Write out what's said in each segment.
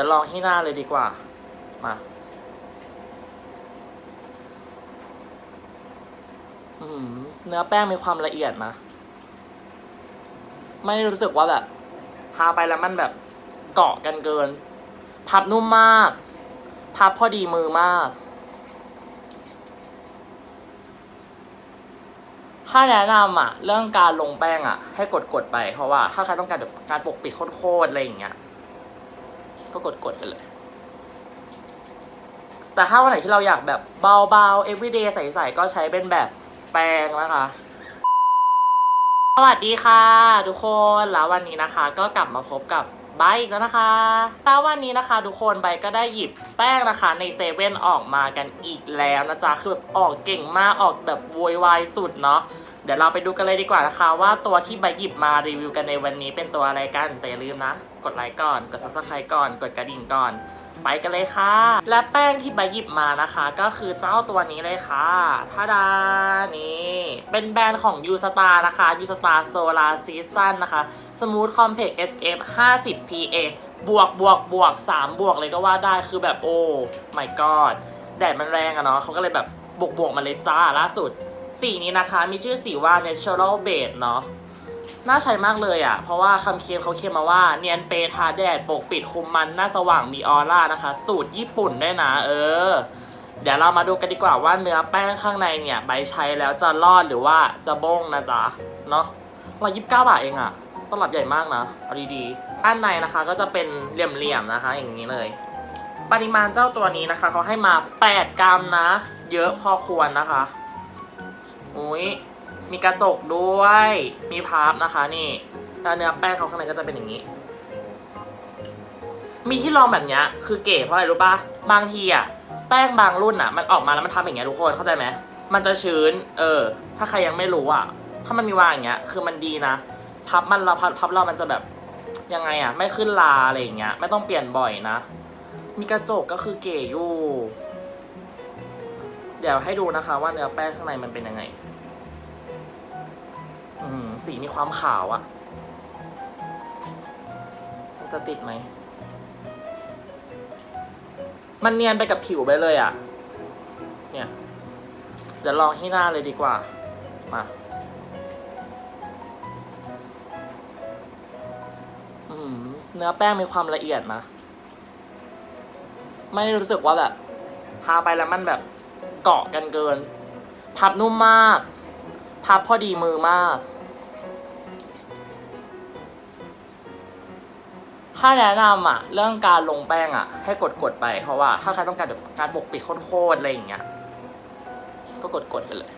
ดี๋ยวลองที่หน้าเลยดีกว่า มาเนื้อแป้งมีความละเอียดนะ ไม่ได้รู้สึกว่าแบบทาไปแล้วมันแบบเกาะกันเกิน พับนุ่มมาก พับพอดีมือมาก ถ้าแนะนำอะเรื่องการลงแป้งอะให้กดกดๆไปเพราะว่า ถ้าใครต้องการแบบการปกปิดโคตรๆอะไรอย่างเงี้ย ก็กดกดไปเลย แต่ถ้าวันไหนที่เราอยากแบบเบาๆ everyday ใสๆก็ใช้เป็นแบบแป้งนะคะ สวัสดีค่ะ ทุกคนแล้ววันนี้นะคะ ก็กลับมาพบกับไบอีกแล้วนะคะแล้ววันนี้นะคะ ทุกคนไบก็ได้หยิบแป้งนะคะ ในเซเว่นออกมากันอีกแล้วนะจ๊ะคือแบบออกเก่งมากออกแบบโวยวายสุดเนาะ เดี๋ยวเราไปดูกันเลยดีกว่านะคะ ว่าตัวที่ไบหยิบมารีวิวกันในวันนี้เป็นตัวอะไรกัน แต่อย่าลืมนะ กดไลค์ก่อน กด subscribe ก่อน กดกระดิ่งก่อน ไปกันเลยค่ะ และแป้งที่ใบหยิบมานะคะ ก็คือเจ้าตัวนี้เลยค่ะทาดา นี่ เป็นแบรนด์ของ u s t a r นะคะ u s t a r Solar Season นะคะ Smooth Compact SF 50 PA บวกบวกบวก3บวกเลยก็ว่าได้คือแบบโอ้ my god แดดมันแรงอะเนาะเขาก็เลยแบบบวกบวกมาเลยจ้าล่าสุด สีนี้นะคะ มีชื่อสีว่า Natural Beige เนาะน่าใช้มากเลยอะ่ะ เพราะว่าคำเค็มเขาเค็มมาว่าเนียนเปทาแดดปกปิดคุมมันหน้าสว่างมีออร่านะคะ สูตรญี่ปุ่นด้วยนะ เออ เดี๋ยวเรามาดูกันดีกว่าว่าเนื้อแป้งข้างในเนี่ยใบใช้แล้วจะรอดหรือว่าจะบ้งนะจ๊ะ เนาะร้อยยิบเก้าบาทเองอะ่ะตลับใหญ่มากนะเอาดีๆด้านในนะคะก็จะเป็นเหลี่ยมๆนะคะ อย่างนี้เลย ปริมาณเจ้าตัวนี้นะคะเขาให้มา 8 กรัมนะ เยอะพอควรนะคะ อุ้ยมีกระจกด้วย มีพับนะคะนี่แล้วเนื้อแป้งเขาข้างในก็จะเป็นอย่างนี้ มีที่รองแบบเนี้ยคือเก๋เพราะอะไรรู้ปะบางทีอะแป้งบางรุ่นอะมันออกมาแล้วมันทำอย่างเงี้ยทุกคนเข้าใจไหมมันจะชื้น เออ ถ้าใครยังไม่รู้อะถ้ามันมีวางอย่างเงี้ย คือมันดีนะ พับมันเราพับพับเรามันจะแบบยังไงอะไม่ขึ้นลาอะไรอย่างเงี้ย ไม่ต้องเปลี่ยนบ่อยนะ มีกระจกก็คือเก๋อยู่ เดี๋ยวให้ดูนะคะว่าเนื้อแป้งข้างในมันเป็นยังไง สีมีความขาวอะ่ะมันจะติดไหม มันเนียนไปกับผิวไปเลยอะ่ะ เนี่ย เดี๋ยวลองที่หน้าเลยดีกว่า มาเนื้อแป้งมีความละเอียดนะ ไม่ได้รู้สึกว่าแบบทาไปแล้วมันแบบเกาะกันเกิน พับนุ่มมาก พับพอดีมือมาก ถ้าแนะนำอะเรื่องการลงแป้งอะให้กดกดๆไป เพราะว่าถ้าใครต้องการแบบการปกปิดโคตรๆอะไรอย่างเงี้ยก็กดกดไปเลย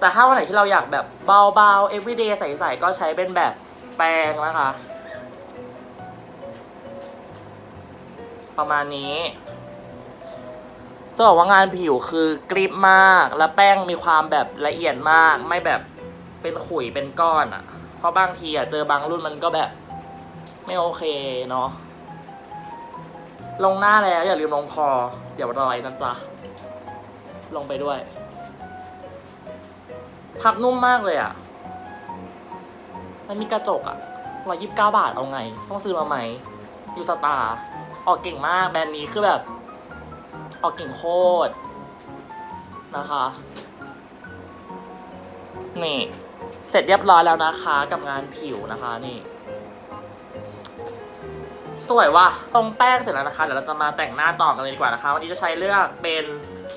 แต่ถ้าวันไหนที่เราอยากแบบเบาๆ everyday ใสๆก็ใช้เป็นแบบแป้งนะคะ ประมาณนี้จะบอกว่างานผิวคือกริบมาก และแป้งมีความแบบละเอียดมาก ไม่แบบเป็นขุยเป็นก้อนอะ่ะ เพราะบางทีอะ่ะเจอบางรุ่นมันก็แบบ ไม่โอเคเนาะลงหน้าแล้วอย่าลืมลงคอ เดี๋ยวรอยนะจ๊ะ ลงไปด้วย พับนุ่มมากเลยอะ่ะ มันมีกระจกอะ่ะร้อยยิบเก้าบาทเอาไง ต้องซื้อมาไหมยูสตาร์ออกเก่งมากแบรนด์นี้คือแบบ ออกเก่งโคตร นะคะ นี่ เสร็จเรียบร้อยแล้วนะคะ กับงานผิวนะคะนี่ สวยว่ะตรงแป้งเสร็จแล้วนะคะ เดี๋ยวเราจะมาแต่งหน้าต่อกันเลยดีกว่านะคะ วันนี้จะใช้เลือกเป็น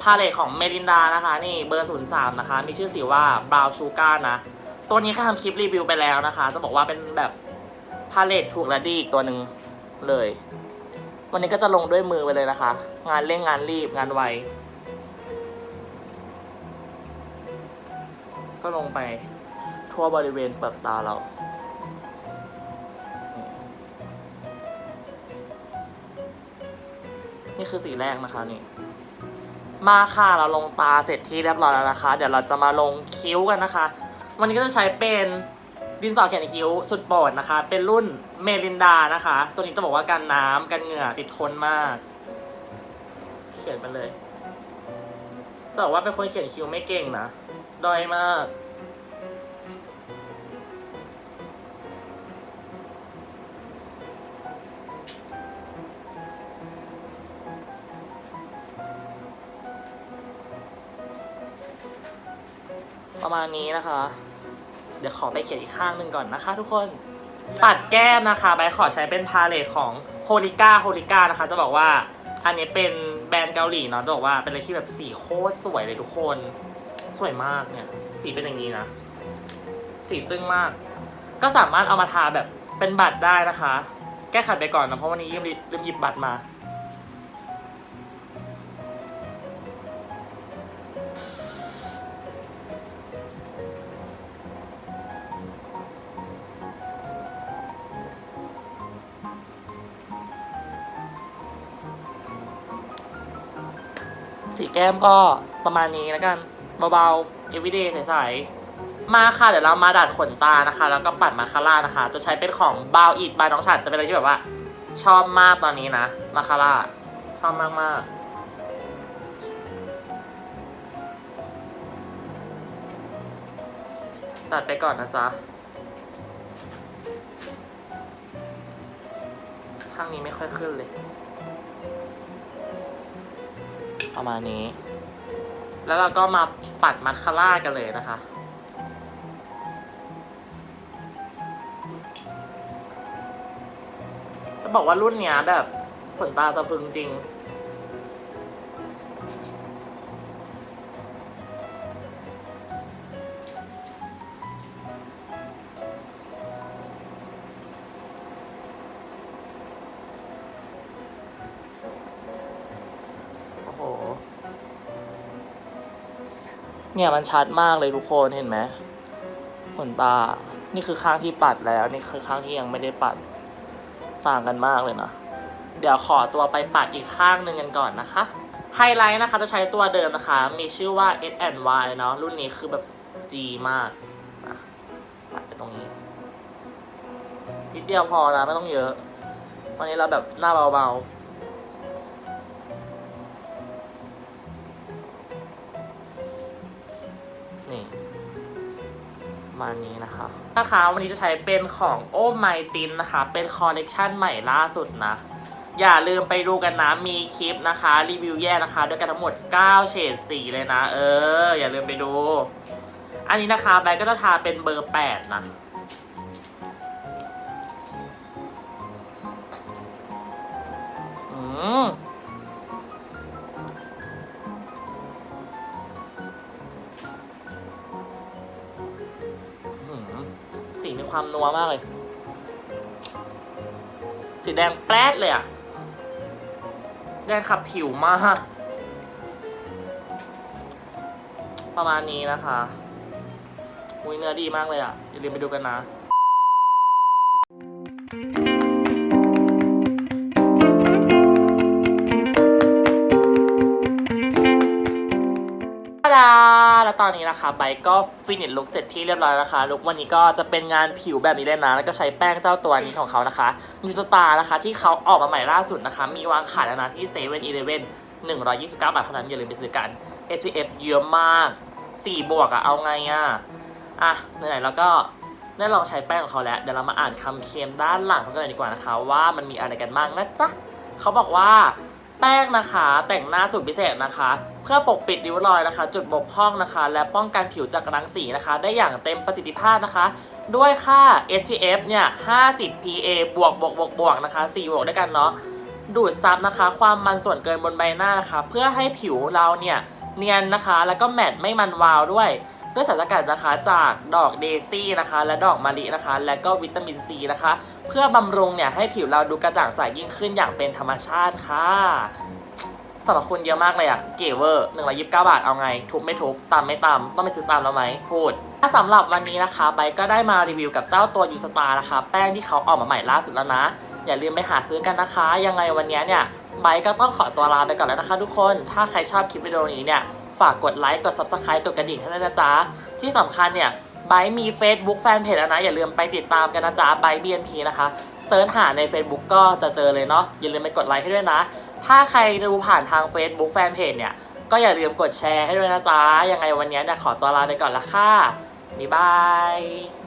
พาเลตของเมลินดานะคะ นี่เบอร์ 03 นะคะ มีชื่อสีว่า Brown Sugar นะ ตัวนี้ค่ะทำคลิปรีวิวไปแล้วนะคะ จะบอกว่าเป็นแบบพาเลตถูกและดีอีกตัวหนึ่งเลย วันนี้ก็จะลงด้วยมือไปเลยนะคะ งานเร่งงานรีบงานไว ก็ลงไปทั่วบริเวณเปลือกตาเรา นี่คือสีแรกนะคะนี่ มาค่ะเราลงตาเสร็จที่เรียบร้อยแล้วนะคะ เดี๋ยวเราจะมาลงคิ้วกันนะคะ วันนี้ก็จะใช้เป็นดินสอเขียนคิ้วสุดโปรดนะคะ เป็นรุ่นเมลินดานะคะ ตัวนี้จะบอกว่ากันน้ำกันเหงื่อติดทนมาก เขียนไปเลยจะบอกว่าเป็นคนเขียนคิ้วไม่เก่งนะด้อยมาก ประมาณนี้นะคะ เดี๋ยวขอไปเขียนอีกข้างหนึ่งก่อนนะคะ ทุกคน ปัดแก้มนะคะใบขอใช้เป็นพาเลตของโฮลิก้าโฮลิก้านะคะ จะบอกว่าอันนี้เป็นแบรนด์เกาหลีเนาะจะบอกว่าเป็นอะไรที่แบบสีโคตรสวยเลยทุกคน สวยมากเนี่ย สีเป็นอย่างนี้นะ สีจึ้งมาก ก็สามารถเอามาทาแบบเป็นบัตรได้นะคะ แก้ขัดไปก่อนนะเพราะวันนี้ลืมลืมหยิบบัตรมา สีแก้มก็ประมาณนี้แล้วกันเบาๆ everyday ใสๆมาค่ะ เดี๋ยวเรามาดัดขนตานะคะ แล้วก็ปัดมาคาร่านะคะ จะใช้เป็นของบาวอีดบายน้องฉัดจะเป็นอะไรที่แบบว่า ชอบมากตอนนี้นะมาคาร่าชอบมากมากตัดไปก่อนนะจ๊ะข้างนี้ไม่ค่อยขึ้นเลย ประมาณนี้ แล้วเราก็มาปัดมัสคาร่ากันเลยนะคะ จะบอกว่ารุ่นเนี้ยแบบขนตาสะพึงจริง เนี่ยมันชัดมากเลยทุกคนเห็นไหมขนตา นี่คือข้างที่ปัดแล้ว นี่คือข้างที่ยังไม่ได้ปัดต่างกันมากเลยนะ เดี๋ยวขอตัวไปปัดอีกข้างหนึ่งกันก่อนนะคะ ไฮไลท์นะคะจะใช้ตัวเดิมนะคะ มีชื่อว่า S Y เนาะรุ่นนี้คือแบบ G มากนะปัดไปตรงนี้นิดเดียวพอนะไม่ต้องเยอะ วันนี้เราแบบหน้าเบาๆ มาณนี้นะคะนะคะวันนี้จะใช้เป็นของโอ้ไมตินนะคะ เป็นคอลเลกชันใหม่ล่าสุดนะ อย่าลืมไปดูกันนะ มีคลิปนะคะ รีวิวแยกนะคะ ด้วยกันทั้งหมด 9 เฉดสีเลยนะ เออ อย่าลืมไปดู อันนี้นะคะแบงก็จะทาเป็นเบอร์ 8 นะอืม ความนัวมากเลย สีแดงแปรดเลยอะแดงขับผิวมาก ประมาณนี้นะคะอุ้ยเนื้อดีมากเลยอะอย่าลืมไปดูกันนะตาดา แล้วตอนนี้นะคะไบก็ฟินิชลุกเสร็จที่เรียบร้อยแล้วนะคะลุกวันนี้ก็จะเป็นงานผิวแบบนี้เลยนะ แล้วก็ใช้แป้งเจ้าตัวนี้ของเขานะคะยูสตาร์นะคะ ที่เขาออกมาใหม่ล่าสุดนะคะ มีวางขายแล้วนะที่เซเว่นอีเลฟเว่นหนึ่งร้อยยี่สิบเก้าบาทเท่านั้นอย่าลืมไปซื้อกัน SPF เยอะมากสี่บวกอะเอาไงอะอะไหนแล้วก็ได้ลองใช้แป้งของเขาแล้วเดี๋ยวเรามาอ่านคำเค็มด้านหลังเขากันเลยดีกว่านะคะ ว่ามันมีอะไรกันบ้างนะจ๊ะเขาบอกว่า แป้งนะคะ แต่งหน้าสูตรพิเศษนะคะ เพื่อปกปิดริ้วรอยนะคะ จุดบกพร่องนะคะ และป้องกันผิวจากรังสีนะคะ ได้อย่างเต็มประสิทธิภาพนะคะ ด้วยค่า SPF เนี่ย 50 PA บวกบวกบวกบวกนะคะ4บวกด้วยกันเนาะดูดซับนะคะ ความมันส่วนเกินบนใบหน้านะคะ เพื่อให้ผิวเราเนี่ยเนียนนะคะ แล้วก็แมตต์ไม่มันวาวด้วยด้วยสารสกัดนะคะจากดอกเดซี่นะคะ และดอกมะลินะคะ และก็วิตามินซีนะคะ เพื่อบำรุงเนี่ยให้ผิวเราดูกระจ่างใสยิ่งขึ้นอย่างเป็นธรรมชาติค่ะสรรพคุณเยอะมากเลยอะเก๋เวอร์หนึ่งร้อยยิบเก้าบาทเอาไง ทุบไม่ทุบตามไม่ตามต้องไปซื้อตามแล้วไหมพูดถ้าสำหรับวันนี้นะคะไบก็ได้มารีวิวกับเจ้าตัวยูสตาร์นะคะ แป้งที่เขาออกมาใหม่ล่าสุดแล้วนะ อย่าลืมไปหาซื้อกันนะคะ ยังไงวันนี้เนี่ยไบก็ต้องขอตัวลาไปก่อนแล้วนะคะทุกคน ถ้าใครชอบคลิปวิดีโอนี้เนี่ย ฝากกดไลค์ กด subscribe กดกระดิ่งให้ด้วยนะจ๊ะ ที่สำคัญเนี่ย ไบมี Facebook แฟนเพจนะ อย่าลืมไปติดตามกันนะจ๊ะไบบีเอ็นพีนะคะเซิร์ชหาใน Facebook ก็จะเจอเลยเนาะอย่าลืมไปกดไลค์ให้ด้วยนะ ถ้าใครดูผ่านทาง Facebook แฟนเพจเนี่ย ก็อย่าลืมกดแชร์ให้ด้วยนะจ๊ะ ยังไงวันนี้เนี่ยขอตัวลาไปก่อนละค่ะบ๊ายบาย